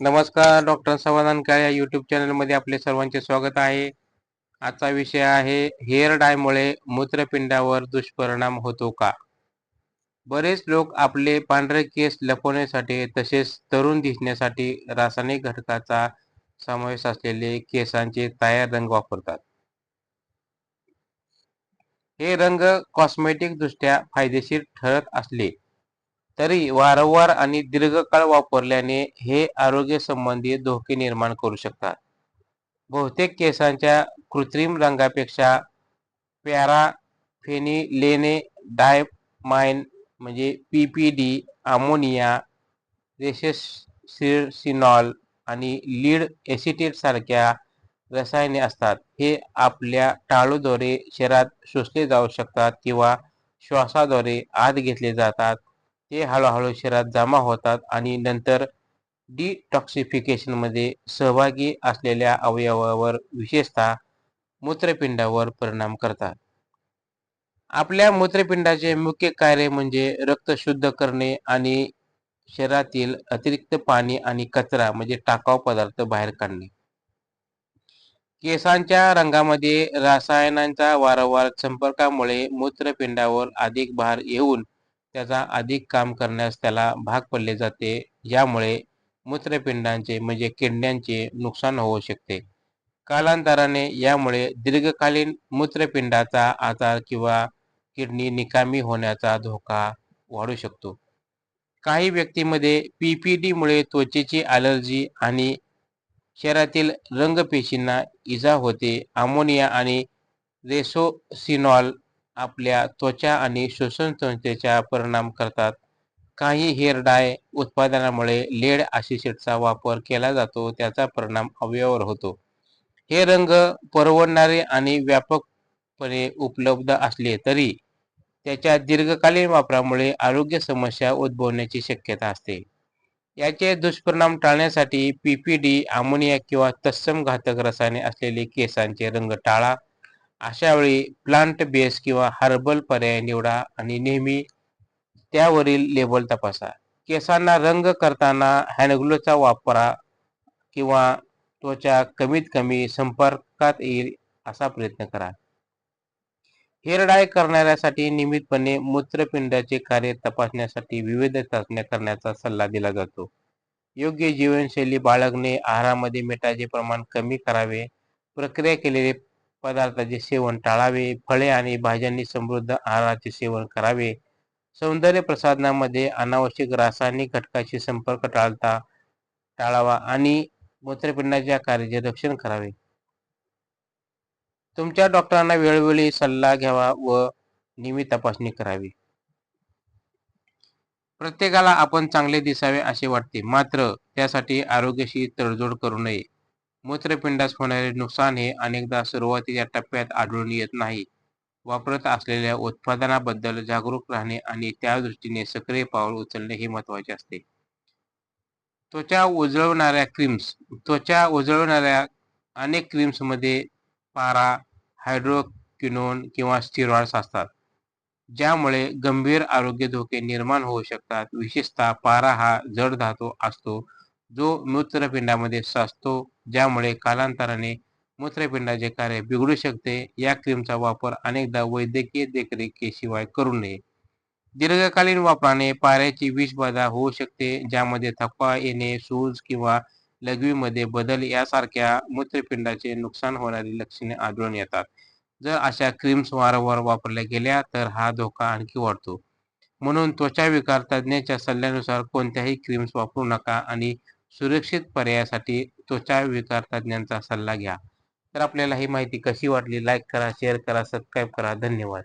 नमस्कार डॉक्टर समाधान काळे या यूट्यूब चॅनलमध्ये आपले सर्वांचे स्वागत आहे. आजचा विषय आहे हेअर डायमुळे मूत्रपिंडावर दुष्परिणाम होतो का? बरेच लोक आपले पांढरे केस लपवण्यासाठी तसेच तरुण दिसण्यासाठी रासायनिक घटकाचा समावेश असलेले केसांचे तयार रंग वापरतात. हे रंग कॉस्मेटिक दृष्ट्या फायदेशीर ठरत असले. तरी वारंवार आणि दीर्घकाळ वापरल्याने हे आरोग्य संबंधी धोके निर्माण करू शकतात. बहुतेक केसांच्या कृत्रिम रंगापेक्षा पॅराफेनिलेने डायमाइन म्हणजे P P D ammonia resorcinol आणि लीड एसिटेट सारख्या रसायने असतात. हे आपल्या टाळूद्वारे शरीरात शोषले जाऊ शकतात किंवा श्वासाद्वारे आत घेतले जातात. ते हळूहळू शरीरात जमा होतात आणि नंतर डिटॉक्सिफिकेशनमध्ये सहभागी असलेल्या अवयवावर विशेषतः मूत्रपिंडावर परिणाम करतात. आपल्या मूत्रपिंडाचे मुख्य कार्य म्हणजे रक्त शुद्ध करणे आणि शरीरातील अतिरिक्त पाणी आणि कचरा म्हणजे टाकाव पदार्थ बाहेर काढणे. केसांच्या रंगामध्ये रसायनांचा वारंवार संपर्कामुळे मूत्रपिंडावर अधिक भार येऊन त्याचा अधिक काम करण्यास त्याला भाग पडले जाते. यामुळे मूत्रपिंडांचे म्हणजे किडण्यांचे नुकसान होऊ शकते. कालांतराने यामुळे दीर्घकालीन मूत्रपिंडाचा आजार किंवा किडनी निकामी होण्याचा धोका वाढू शकतो. काही व्यक्तीमध्ये पी पी डीमुळे त्वचेची ॲलर्जी आणि शरीरातील रंगपेशींना इजा होते. अमोनिया आणि रेसोसिनॉल आपल्या त्वचा आणि श्वसन संस्थेचा परिणाम करतात. काही हेअर डाय उत्पादनामुळे लेड आशिषेटचा वापर केला जातो त्याचा परिणाम अवयवावर होतो. हे रंग परवडणारे आणि व्यापकपणे उपलब्ध असले तरी त्याच्या दीर्घकालीन वापरामुळे आरोग्य समस्या उद्भवण्याची शक्यता असते. याचे दुष्परिणाम टाळण्यासाठी पीपीडी अमोनिया किंवा तत्सम घातक रसायने असलेले केसांचे रंग टाळा. अशा वेळी प्लांट बेस किंवा हर्बल पर्याय निवडा आणि नेहमी त्यावरील लेबल तपासा. केसांना रंग करताना हँडग्लोचा वापरा किंवा त्वचा कमीत कमी संपर्कात येईल असा प्रयत्न करा. हेअर डाय करणाऱ्यासाठी नियमितपणे मूत्रपिंडाचे कार्य तपासण्यासाठी विविध चाचण्या करण्याचा सल्ला दिला जातो. योग्य जीवनशैली बाळगणे आहारामध्ये मिठाचे प्रमाण कमी करावे प्रक्रिया केलेले पदार्थाचे सेवन टाळावे फळे आणि भाज्यांनी समृद्ध आहाराचे सेवन करावे. सौंदर्य प्रसाधनामध्ये अनावश्यक रासायनिक घटकाशी संपर्क टाळता टाळावा आणि मूत्रपिंडाच्या कार्याचे रक्षण करावे. तुमच्या डॉक्टरांना वेळोवेळी सल्ला घ्यावा व नियमित तपासणी करावी. प्रत्येकाला आपण चांगले दिसावे असे वाटते मात्र त्यासाठी आरोग्याशी तडजोड करू नये. मूत्रपिंडास होणारे नुकसान हे अनेकदा सुरुवातीच्या टप्प्यात आढळून येत नाही. वापरत असलेल्या उत्पादनाबद्दल जागरूक राहणे आणि त्या दृष्टीने सक्रिय पाऊल उचलणे हे महत्त्वाचे असते. त्वचा उजळवणाऱ्या क्रीम्स त्वचा उजळवणाऱ्या अनेक क्रीम्समध्ये पारा हायड्रोक्युनोन किंवा स्टिरॉइड्स असतात ज्यामुळे गंभीर आरोग्य धोके निर्माण होऊ शकतात. विशेषतः पारा हा जड धातू असतो जो मूत्रपिंडामध्ये साचतो ज्यामुळे कालांतराने मूत्रपिंडाचे कार्य बिघडू शकते. या क्रीमचा वापर अनेकदा वैद्यकीय देखरेखीशिवाय करू नये. दीर्घकालीन वापराने पाऱ्याची विषबाधा होऊ शकते ज्यामध्ये थकवा येणे सूज किंवा लघवीमध्ये बदल यासारख्या मूत्रपिंडाचे नुकसान होणारी लक्षणे आढळून येतात. जर अशा क्रीम्स वारंवार वापरल्या गेल्या तर हा धोका आणखी वाढतो. म्हणून त्वचा विकार तज्ज्ञाच्या सल्ल्यानुसार कोणत्याही क्रीम्स वापरू नका आणि सुरक्षित पर्यायासाठी त्वचा विकार तज्ज्ञांचा सल्ला घ्या. तर आपल्याला ही माहिती कशी वाटली? लाईक करा शेअर करा सबस्क्राईब करा. धन्यवाद.